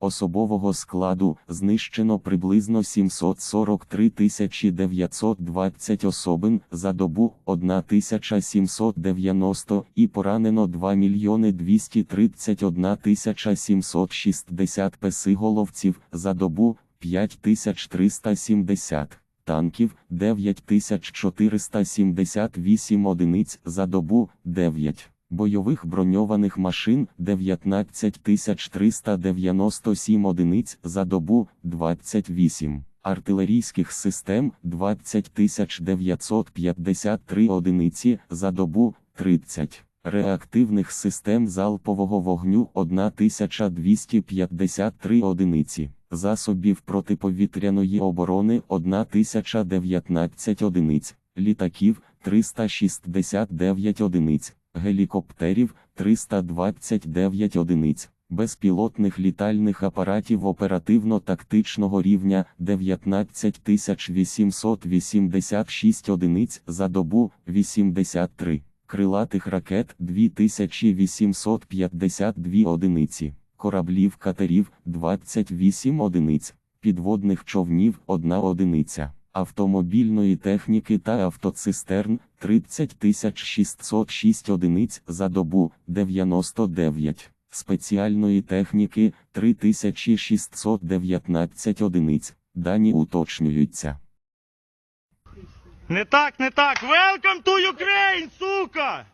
Особового складу знищено приблизно 743 920 особин за добу 1790 і поранено 2 мільйони 231 760 песиголовців за добу 5370 танків 9478 одиниць за добу 9 бойових броньованих машин 19397 одиниць за добу 28, артилерійських систем 20953 одиниці за добу 30. Реактивних систем залпового вогню 1253 одиниці, засобів протиповітряної оборони 1019 одиниць, літаків 369 одиниць, гелікоптерів 329 одиниць, безпілотних літальних апаратів оперативно-тактичного рівня 19886 одиниць за добу 83, крилатих ракет 2852 одиниці, кораблів катерів 28 одиниць, підводних човнів 1 одиниця автомобільної техніки та автоцистерн 30 606 одиниць за добу 99, спеціальної техніки 3619 одиниць. Дані уточнюються. Не так, не так. Welcome to Ukraine, сука!